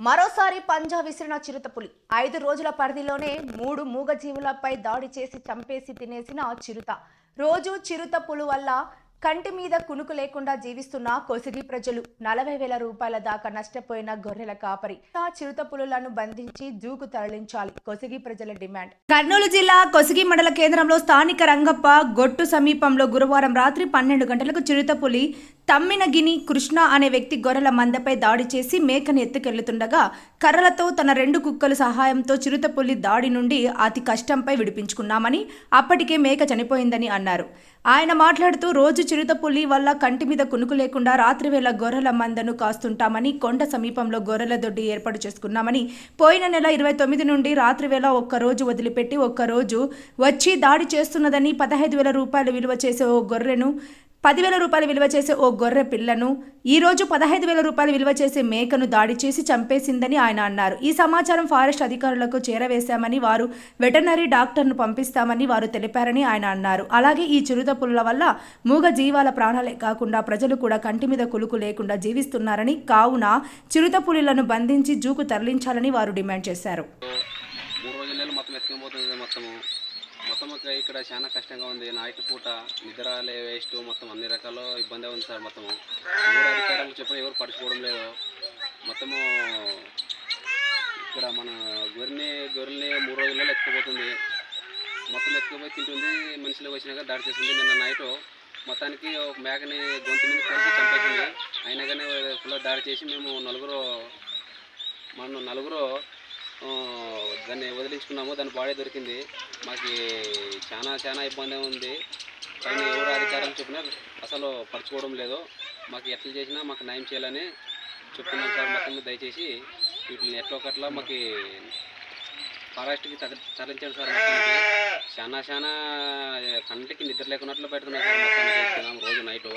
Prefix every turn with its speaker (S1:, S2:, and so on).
S1: మరోసారి పంజా విసిరిన చిరుతపులి. ఐదు రోజుల పరిధిలోనే మూడు మూగజీవులపై దాడి చేసి చంపేసి తినేసిన చిరుత. రోజు చిరుతపులు వల్ల కంటి మీద కునుకు లేకుండా జీవిస్తున్న కొసిగి ప్రజలు నలభై వేల రూపాయల దాకా నష్టపోయిన గొర్రెల కాపరి. ఆ చిరుత పులులను బంధించి జూకు తరలించాలి కొసిగి ప్రజల డిమాండ్. కర్నూలు జిల్లా కొసిగి మండల కేంద్రంలో స్థానిక రంగప్ప గొట్టు సమీపంలో గురువారం రాత్రి పన్నెండు గంటలకు చిరుతపులి తమ్మినగిని కృష్ణ అనే వ్యక్తి గొర్రెల మందపై దాడి చేసి మేకను ఎత్తుకెళ్తుండగా కర్రలతో తన రెండు కుక్కల సహాయంతో చిరుతపులి దాడి నుండి అతి కష్టంపై విడిపించుకున్నామని అప్పటికే మేక చనిపోయిందని అన్నారు. ఆయన మాట్లాడుతూ రోజు చిరుతపులి వల్ల కంటి మీద కునుకు లేకుండా రాత్రివేళ గొర్రెల మందను కాస్తుంటామని కొండ సమీపంలో గొర్రెల దొడ్డి ఏర్పాటు చేసుకున్నామని పోయిన నెల ఇరవై తొమ్మిది నుండి రాత్రివేళ ఒక్క రోజు వదిలిపెట్టి ఒక్క రోజు వచ్చి దాడి చేస్తున్నదని పదహైదు వేల రూపాయలు విలువ చేసే ఓ గొర్రెను పదివేల రూపాయలు విలువ చేసే ఓ గొర్రె పిల్లను ఈ రోజు పదహైదు వేల రూపాయలు విలువ చేసే మేకను దాడి చేసి చంపేసిందని ఆయన అన్నారు. ఈ సమాచారం ఫారెస్ట్ అధికారులకు చేరవేశామని వారు వెటనరీ డాక్టర్ను పంపిస్తామని వారు తెలిపారని ఆయన అన్నారు. అలాగే ఈ చిరుత పుల్ల వల్ల మూగ జీవాల ప్రాణాలే కాకుండా ప్రజలు కూడా కంటి మీద కులుకు లేకుండా జీవిస్తున్నారని కావున చిరుత పులులను బంధించి జూకు తరలించాలని వారు డిమాండ్ చేశారు.
S2: మొత్తం ఇక్కడ- చాలా కష్టంగా ఉంది. నాయకు పూట నిద్ర వేస్ట్ మొత్తం అన్ని రకాల ఇబ్బంది ఉంది సార్ మొత్తము. ఎవరు అధికారులు చెప్పిన ఎవరు పడుచుకోవడం లేదు. మొత్తము ఇక్కడ మన గొర్రెని గొర్రెల్ని మూడు రోజుల్లో నెలలు ఎత్తుకుపోతుంది. మొత్తం ఎత్తుకుపోయి తింటుంది. మనుషులకు వచ్చినాక దాడి చేస్తుంది. నిన్న నైట్ మొత్తానికి ఒక మేకని గొంతు మీద చంపేసింది. అయినా కానీ ఫుల్ దాడి చేసి మేము నలుగురు మనం నలుగురు దాన్ని వదిలించుకున్నాము దాని బాడీ దొరికింది. మాకు చాలా చాలా ఇబ్బంది ఉంది. కానీ ఎవరు అధికారం చెప్పినా అసలు పరచుకోవడం లేదు. మాకు ఎట్లా చేసినా మాకు న్యాయం చేయాలని చెప్తున్నాం సార్. మొత్తం దయచేసి వీటిని ఎట్లొకట్లా మాకు ఫారెస్ట్కి తర తరలించండి సార్ చాలా చాలా కంటికి నిద్ర లేకున్నట్లు పెడుతున్నారు సార్ మొత్తానికి రోజు నైటు.